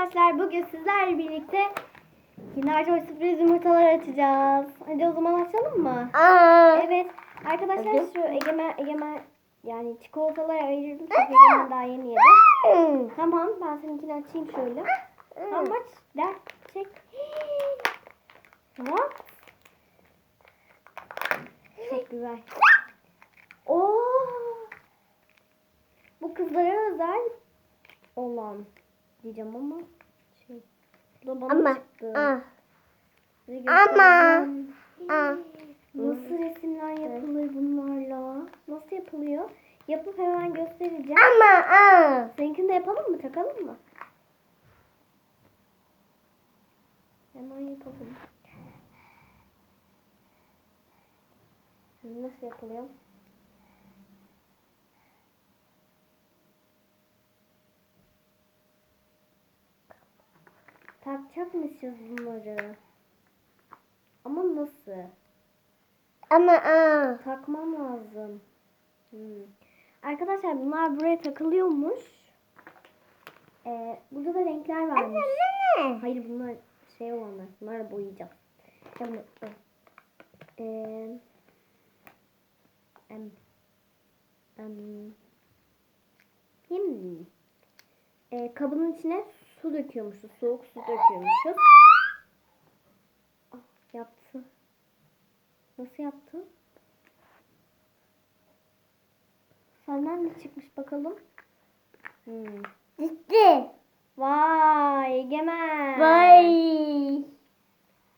arkadaşlar bugün sizlerle birlikte Kinder Joy sürpriz yumurtalar açacağız. Hadi o zaman açalım mı? Aa. Evet arkadaşlar Hadi. şu Egemen, Egemen yani çikolataları ayırdım çünkü Egemen daha yeni yedi. Tamam ben seninkini açayım şöyle. Tamam aç der çek. Tamam. Çok güzel. Oo. Bu kızlara özel olan diyeceğim ama şey. Bu da bana Ama. çıktı. Size Ama. Aa. Nasıl resimler yapılır bunlarla? Nasıl yapılıyor? Yapıp hemen göstereceğim. Ama. Aa. Seninkini de yapalım mı? Takalım mı? Hemen yapalım. Nasıl yapılıyor? Takacak mısınız bunları? Ama nasıl? Ama. Aa. Takmam lazım. Hmm. Arkadaşlar bunlar buraya takılıyormuş. Ee, burada da renkler varmış. Hayır bunlar şey olanlar. Bunları boyayacağım. Tamam. Ee, em, em, hmm. Ee, kabının içine su döküyormuşuz. Soğuk su döküyormuşuz. Ah, yaptı. Nasıl yaptı? Senden ne çıkmış bakalım? Hmm. Gitti. Vay Egemen. Vay.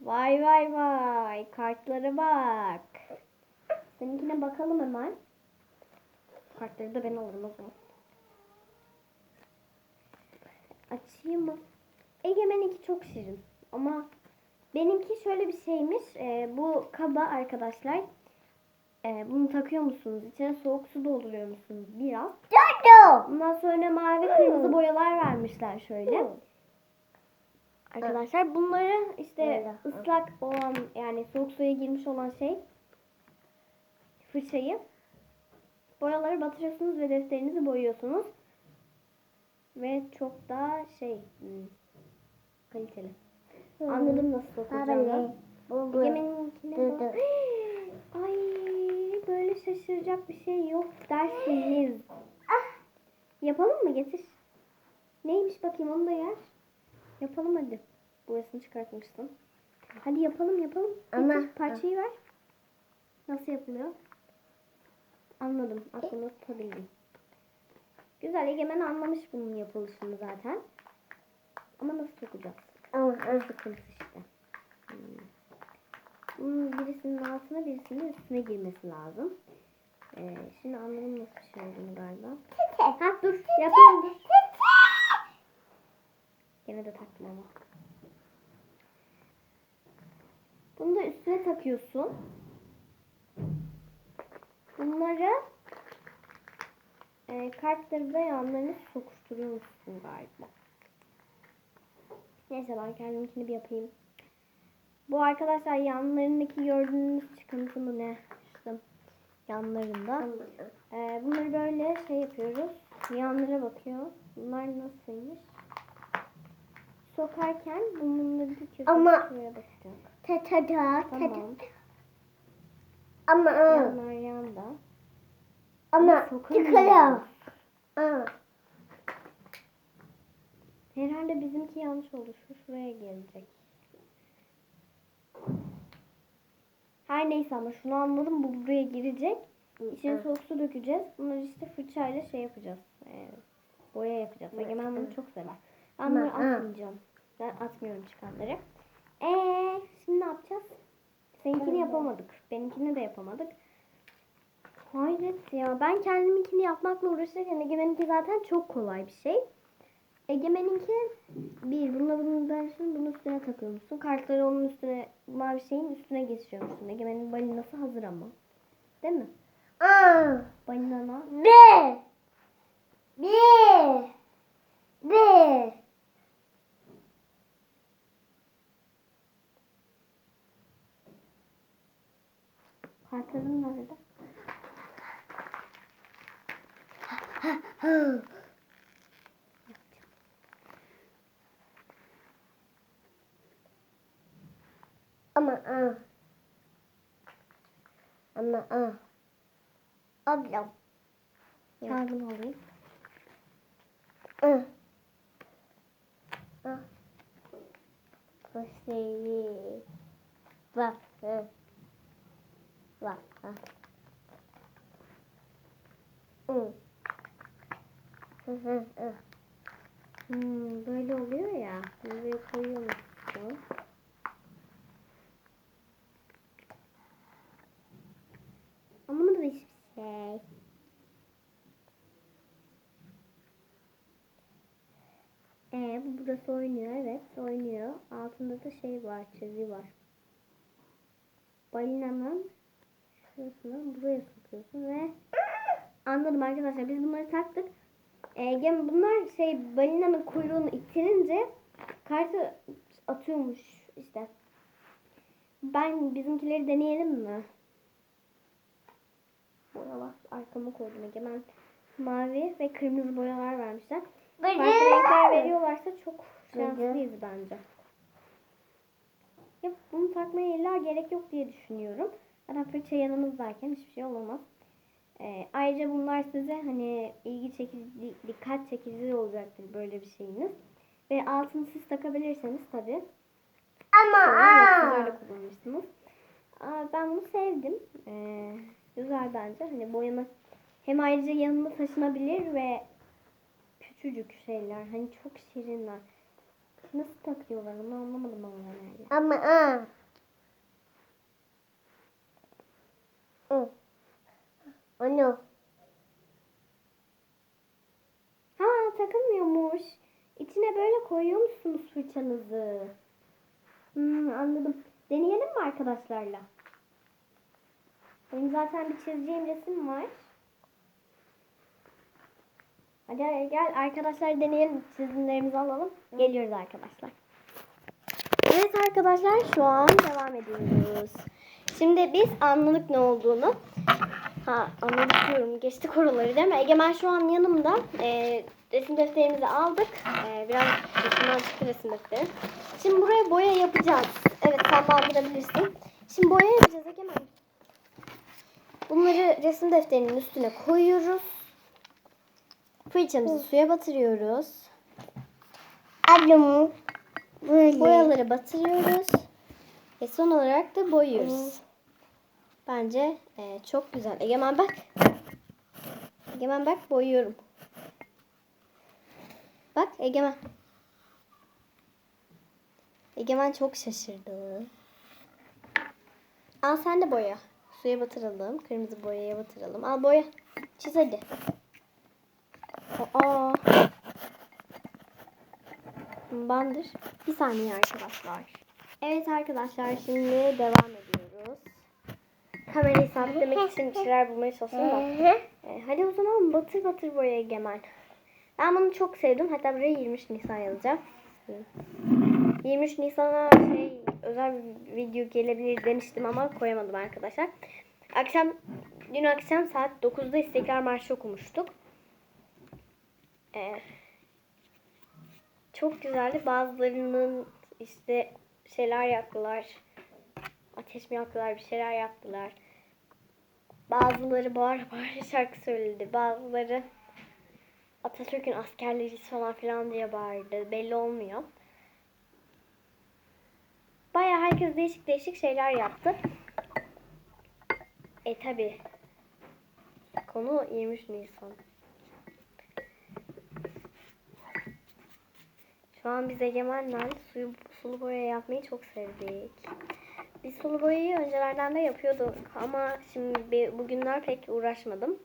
Vay vay vay. Kartlara bak. Seninkine bakalım hemen. Kartları da ben alırım o zaman. Açayım mı? Egemen'inki çok şirin. Ama benimki şöyle bir şeymiş. Ee, bu kaba arkadaşlar. Ee, bunu takıyor musunuz? İçine soğuk su dolduruyor musunuz? Biraz. Ondan sonra mavi kırmızı boyalar vermişler şöyle. Arkadaşlar bunları işte ıslak olan yani soğuk suya girmiş olan şey fırçayı boyaları batırıyorsunuz ve defterinizi boyuyorsunuz. Ve çok daha şey hmm, kaliteli. Anladım nasıl. Egemen'inkine Dı bak. Ay böyle şaşıracak bir şey yok dersiniz. Yapalım mı getir. Neymiş bakayım onu da yer. Yapalım hadi. Burasını çıkartmışsın. Hadi yapalım yapalım. Ama- Getir, parçayı ver. Nasıl yapılıyor? Anladım. Aklımda tutabildim. Güzel Egemen anlamış bunun yapılışını zaten. Ama nasıl sokacağız? Ama. O sıkıntı işte. Hmm. Bunun birisinin altına birisinin üstüne girmesi lazım. Ee, şimdi anladım nasıl bir şey olduğunu galiba. Ha dur yapıyorum dur. Gene de taktım ama. Bunu da üstüne takıyorsun. Bunları e, kartları da yanlarına sokuşturuyormuşsun galiba. Neyse ben kendimkini bir yapayım. Bu arkadaşlar yanlarındaki gördüğünüz çıkıntı mı ne? İşte yanlarında. Ee, bunları böyle şey yapıyoruz. Yanlara bakıyor. Bunlar nasılmış? Sokarken bunları dikiyorsun. Ama- Şuraya bakacak. Ta ta ta ta. Tamam. Ama. Aa. Yanlar yanda. Çıkıyor. Aa. Herhalde bizimki yanlış oldu. Şu şuraya gelecek. Her neyse ama şunu anladım. Bu buraya girecek. İçine soğuk su dökeceğiz. Bunları işte fırçayla şey yapacağız. Ee, boya yapacağız. Egemen bunu çok sever. Ben bunları atmayacağım. Ben atmıyorum çıkanları. Eee şimdi ne yapacağız? Seninkini yapamadık. Benimkini de yapamadık. Hayret ya. Ben kendiminkini yapmakla uğraşırken Egemen'inki zaten çok kolay bir şey. Egemen'inki bir, bununla bunun dersin bunun üstüne takıyormuşsun. Kartları onun üstüne, mavi şeyin üstüne geçiriyormuşsun. Egemen'in balinası hazır ama. Değil mi? Aa. Balinana. B. B. B. Kartların nerede? Hı. Ama a. Ama a. Ablam. Yardım olayım. Hı. Hı. Hüseyin. Bak. Hı. Bak. Hı. Hı. Hmm, böyle oluyor ya. Buraya koyuyormuşsun. Anlamadım hiçbir şey. Ee, bu burası oynuyor. Evet oynuyor. Altında da şey var. Çizgi var. Balinanın şurasından buraya sokuyorsun ve anladım arkadaşlar. Biz bunları taktık. Gem- bunlar şey balinanın kuyruğunu itirince kartı atıyormuş işte. Ben bizimkileri deneyelim mi? Boyalar arkama koydum Egemen. Mavi ve kırmızı boyalar vermişler. Farklı renkler veriyorlarsa çok şanslıyız bence. Ya bunu takmaya illa gerek yok diye düşünüyorum. Zaten fırça yanımızdayken hiçbir şey olamaz. Ee, ayrıca bunlar size hani ilgi çekici, dikkat çekici olacaktır böyle bir şeyiniz. Ve altını siz takabilirseniz tabii. Ama yok, siz öyle. Aa, ben bunu sevdim. Ee, güzel bence. Hani boyama hem ayrıca yanında taşınabilir ve küçücük şeyler. Hani çok şirinler. Nasıl takıyorlar onu anlamadım ama öyle. Ama a. Hı. Onu. Ha takılmıyormuş. İçine böyle koyuyor musunuz fırçanızı? Hmm, anladım. Deneyelim mi arkadaşlarla? Benim zaten bir çizeceğim resim var. Hadi gel arkadaşlar deneyelim. Çizimlerimizi alalım. Geliyoruz arkadaşlar. Evet arkadaşlar şu an devam ediyoruz. Şimdi biz anladık ne olduğunu. Ha anladık diyorum. Geçtik oraları değil mi? Egemen şu an yanımda. Ee, resim defterimizi aldık. Ee, biraz resimden çıktı resim defteri. Şimdi buraya boya yapacağız. Evet sen bandırabilirsin. Şimdi boya yapacağız Egemen. Bunları resim defterinin üstüne koyuyoruz. Fırçamızı suya batırıyoruz. Ablamı. Böyle. Boyaları batırıyoruz. Ve son olarak da boyuyoruz. Bence e, çok güzel. Egemen bak. Egemen bak boyuyorum. Bak Egemen. Egemen çok şaşırdı. Al sen de boya. Suya batıralım. Kırmızı boyaya batıralım. Al boya. Çiz hadi. Aa. Bandır. Bir saniye arkadaşlar. Evet arkadaşlar şimdi devam ediyoruz. Kamerayı sabitlemek için bir şeyler bulmaya çalışıyorum da. Ee, hadi o zaman batır batır boya Egemen. Ben bunu çok sevdim. Hatta buraya 23 Nisan yazacağım. 23 Nisan'a şey özel bir video gelebilir demiştim ama koyamadım arkadaşlar. Akşam dün akşam saat 9'da İstiklal Marşı okumuştuk. Ee, çok güzeldi. Bazılarının işte şeyler yaktılar. Ateş mi yaktılar, bir şeyler yaktılar. Bazıları bağır bağır şarkı söyledi. Bazıları Atatürk'ün askerleri falan filan diye bağırdı. Belli olmuyor. Baya herkes değişik değişik şeyler yaptı. E tabi. Konu 23 Nisan. Şu an biz Egemen'le suyu, sulu boya yapmayı çok sevdik. Biz sulu boyayı öncelerden de yapıyorduk ama şimdi bugünler pek uğraşmadım.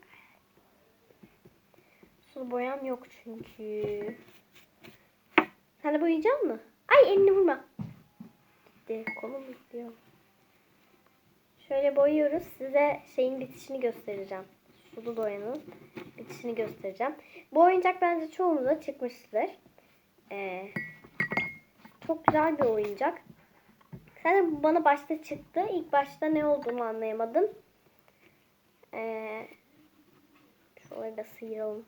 Sulu boyam yok çünkü. Sen de boyayacak mı? Ay elini vurma. Gitti. Kolum gidiyor. Şöyle boyuyoruz. Size şeyin bitişini göstereceğim. Sulu boyanın bitişini göstereceğim. Bu oyuncak bence çoğumuza çıkmıştır. Ee, çok güzel bir oyuncak. Sen bana başta çıktı. İlk başta ne olduğunu anlayamadım. Ee, şöyle de sıyıralım.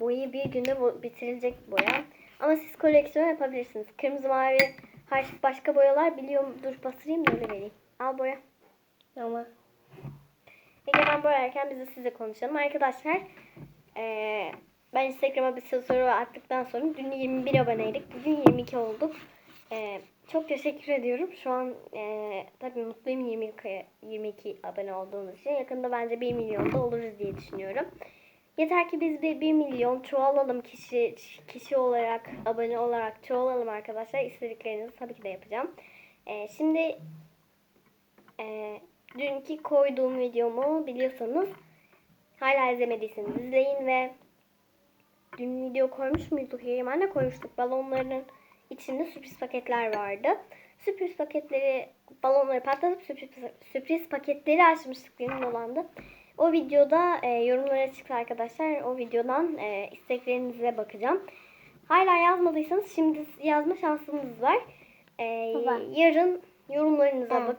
Boyayı bir günde bo- bitirilecek boya. Ama siz koleksiyon yapabilirsiniz. Kırmızı mavi Baş- Başka boyalar biliyorum. Dur batırayım da öyle vereyim. Al boya. Ama. Egemen boyarken biz de size konuşalım. Arkadaşlar eee, ben Instagram'a bir soru attıktan sonra dün 21 aboneydik. Bugün 22 olduk. Eee, çok teşekkür ediyorum. Şu an eee tabii mutluyum 22, 22 abone olduğumuz için. Yakında bence 1 milyonda oluruz diye düşünüyorum. Yeter ki biz bir 1 milyon çoğalalım kişi kişi olarak, abone olarak çoğalalım arkadaşlar. İstediklerinizi tabii ki de yapacağım. Eee, şimdi ee, dünkü koyduğum videomu biliyorsanız hala izlemediyseniz izleyin ve dün video koymuş muyduk? Yemen'le koymuştuk. Balonların içinde sürpriz paketler vardı. Sürpriz paketleri, balonları patlatıp sürpriz, sürpriz paketleri açmıştık benim olandı. O videoda e, yorumlara çıktı arkadaşlar. O videodan e, isteklerinize bakacağım. Hala yazmadıysanız şimdi yazma şansınız var. E, yarın yorumlarınıza Evet. bak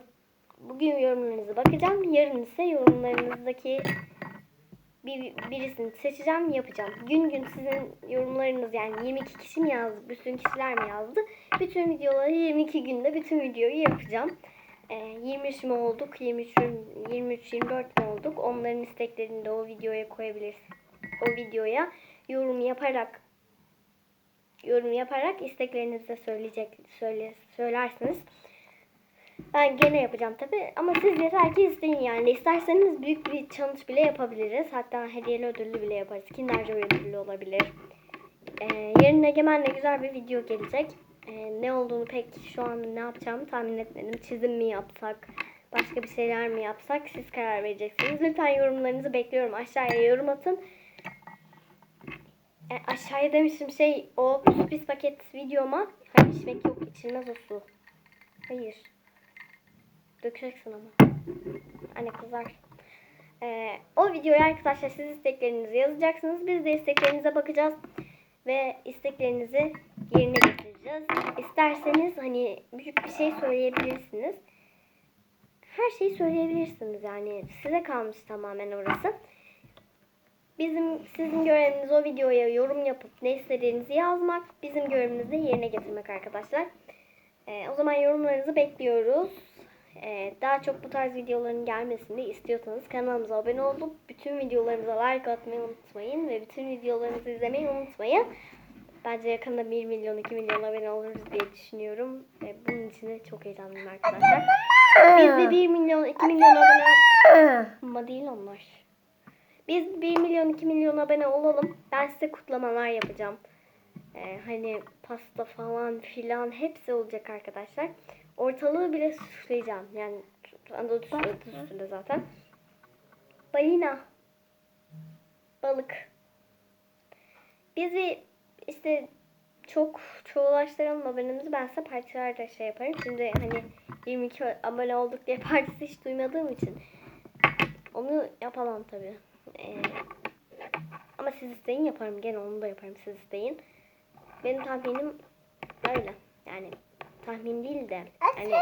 Bugün yorumlarınıza bakacağım. Yarın ise yorumlarınızdaki bir, birisini seçeceğim, yapacağım. Gün gün sizin yorumlarınız yani 22 kişi mi yazdı, bütün kişiler mi yazdı? Bütün videoları 22 günde bütün videoyu yapacağım. Ee, 23 mi olduk, 23 23 24 mi olduk? Onların isteklerini de o videoya koyabilirsiniz. O videoya yorum yaparak yorum yaparak isteklerinizi de söyleyecek söyle, söylersiniz. Ben gene yapacağım tabi ama siz yeter ki isteyin yani. İsterseniz büyük bir challenge bile yapabiliriz. Hatta hediyeli ödüllü bile yaparız. Kinder Joy ödüllü olabilir. Ee, yarın Egemen'le güzel bir video gelecek. Ee, ne olduğunu pek şu an ne yapacağımı tahmin etmedim. Çizim mi yapsak, başka bir şeyler mi yapsak siz karar vereceksiniz. Lütfen yorumlarınızı bekliyorum. Aşağıya yorum atın. E, aşağıya demişim şey o sürpriz paket videoma. Hayır içmek yok içilmez o su. Hayır. Dökeceksin ama. Anne kızar. Ee, o videoya arkadaşlar siz isteklerinizi yazacaksınız. Biz de isteklerinize bakacağız. Ve isteklerinizi yerine getireceğiz. İsterseniz hani büyük bir şey söyleyebilirsiniz. Her şeyi söyleyebilirsiniz yani. Size kalmış tamamen orası. Bizim sizin göreviniz o videoya yorum yapıp ne istediğinizi yazmak. Bizim görevimizi yerine getirmek arkadaşlar. Ee, o zaman yorumlarınızı bekliyoruz. Ee, daha çok bu tarz videoların gelmesini istiyorsanız kanalımıza abone olup bütün videolarımıza like atmayı unutmayın ve bütün videolarımızı izlemeyi unutmayın. Bence yakında 1 milyon 2 milyon abone oluruz diye düşünüyorum. Ve bunun için de çok heyecanlıyım arkadaşlar. Biz de 1 milyon 2 milyon abone ama değil onlar. Biz 1 milyon 2 milyon abone olalım. Ben size kutlamalar yapacağım. Ee, hani pasta falan filan hepsi olacak arkadaşlar. Ortalığı bile süsleyeceğim. Yani adı üstünde, zaten. Balina. Balık. Bizi işte çok çoğulaştıralım abonemizi. Ben size partilerde şey yaparım. Şimdi hani 22 abone olduk diye partisi hiç duymadığım için onu yapamam tabii. Ee, ama siz isteyin yaparım. Gene onu da yaparım siz isteyin. Benim tahminim öyle. Yani tahmin değil de hani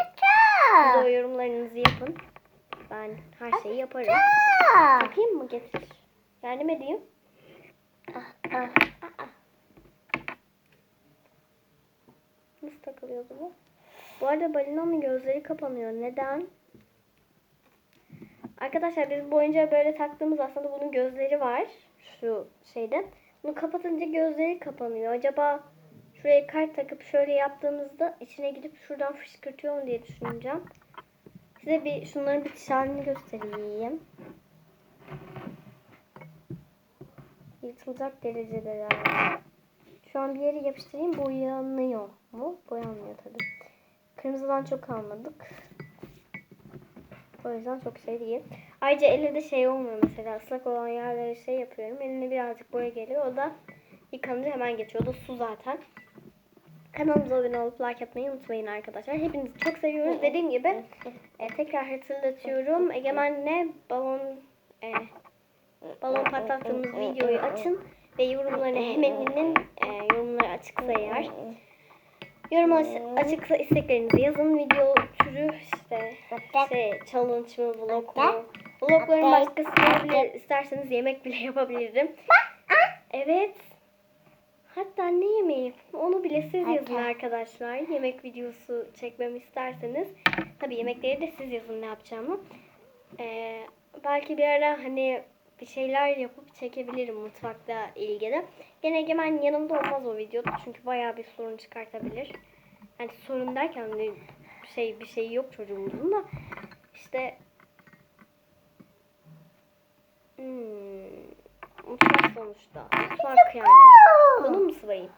siz o yorumlarınızı yapın. Ben her şeyi yaparım. Takayım mı getir? Yardım edeyim. Ah, ah, ah, ah. Nasıl takılıyordu bu? Bu arada balinanın gözleri kapanıyor. Neden? Arkadaşlar biz boyunca böyle taktığımız aslında bunun gözleri var. Şu şeyde. Bunu kapatınca gözleri kapanıyor. Acaba şuraya kart takıp şöyle yaptığımızda içine gidip şuradan fışkırtıyor mu diye düşüneceğim. Size bir şunların bitiş halini göstereyim. Yırtılacak derecede yani. Şu an bir yere yapıştırayım boyanıyor mu? Boyanmıyor tabii. Kırmızıdan çok almadık. O yüzden çok şey değil. Ayrıca elle de şey olmuyor mesela ıslak olan yerlere şey yapıyorum. Eline birazcık boya geliyor. O da yıkanınca hemen geçiyor. O da su zaten. Kanalımıza abone olup like atmayı unutmayın arkadaşlar. Hepinizi çok seviyoruz. Dediğim gibi e, tekrar hatırlatıyorum. Egemen'le balon e, balon patlattığımız videoyu açın ve yorumlarını hemeninin e, yorumları açıksa eğer yorum aç- açıksa isteklerinizi yazın. Video türü işte şey, challenge mı, vlog mu? Vlogların başkası. İsterseniz yemek bile yapabilirim. Evet. Hatta ne yemeği? Onu bile siz yazın Hatta. arkadaşlar. Yemek videosu çekmemi isterseniz. Tabii yemekleri de siz yazın ne yapacağımı. Ee, belki bir ara hani bir şeyler yapıp çekebilirim mutfakla ilgili. Gene Egemen yanımda olmaz o videoda çünkü bayağı bir sorun çıkartabilir. Yani sorun derken hani şey bir şey yok çocuğumuzun da işte hmm, mutfak sonuçta. Mutfak yani. Bunu mu sıvayım?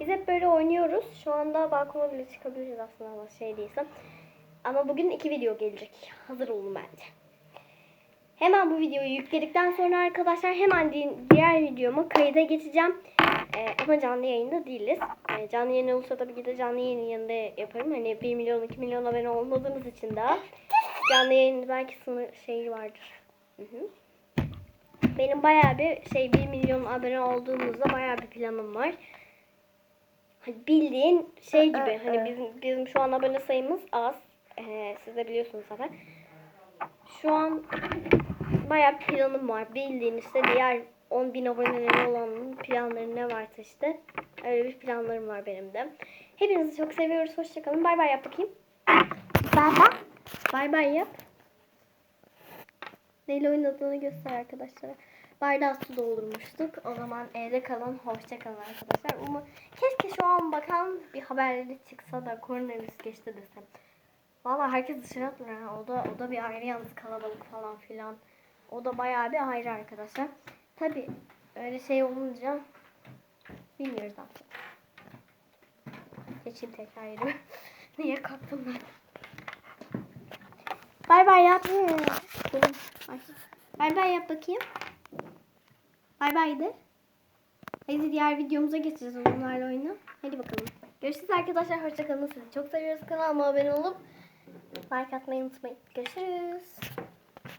Biz hep böyle oynuyoruz. Şu anda balkona bile çıkabiliriz aslında ama şey değilse. Ama bugün iki video gelecek. Hazır olun bence. Hemen bu videoyu yükledikten sonra arkadaşlar hemen di- diğer videoma kayıda geçeceğim. Ee, ama canlı yayında değiliz. Ee, canlı yayın olursa tabii ki de canlı yayının yanında yaparım. Hani 1 milyon 2 milyon abone olmadığımız için daha canlı yayında belki sınır şeyi vardır. Hı hı. Benim bayağı bir şey 1 milyon abone olduğumuzda bayağı bir planım var. Hani bildiğin şey gibi hani bizim bizim şu an abone sayımız az. Ee, siz de biliyorsunuz zaten. Şu an bayağı bir planım var. Bildiğin işte diğer 10 bin aboneleri olan planları ne varsa işte. Öyle bir planlarım var benim de. Hepinizi çok seviyoruz. Hoşçakalın. Bay bay yap bakayım. Baba. Bay bay yap. Neyle oynadığını göster arkadaşlara. Bardağı su doldurmuştuk. O zaman evde kalın. Hoşça kalın arkadaşlar. Umu keşke şu an bakan bir haberleri çıksa da koronavirüs geçti desem. Valla herkes dışarı atmıyor. O da, o da bir ayrı yalnız kalabalık falan filan. O da bayağı bir ayrı arkadaşlar. Tabi öyle şey olunca bilmiyoruz artık. Geçeyim tekrar yerime. Niye kalktım ben? Bay bay yap. Bay bay yap bakayım. Bay bay de. Hadi diğer videomuza geçeceğiz onlarla oyunu. Hadi bakalım. Görüşürüz arkadaşlar. Hoşçakalın. Sizi çok seviyoruz. Kanalıma abone olup like atmayı unutmayın. Görüşürüz.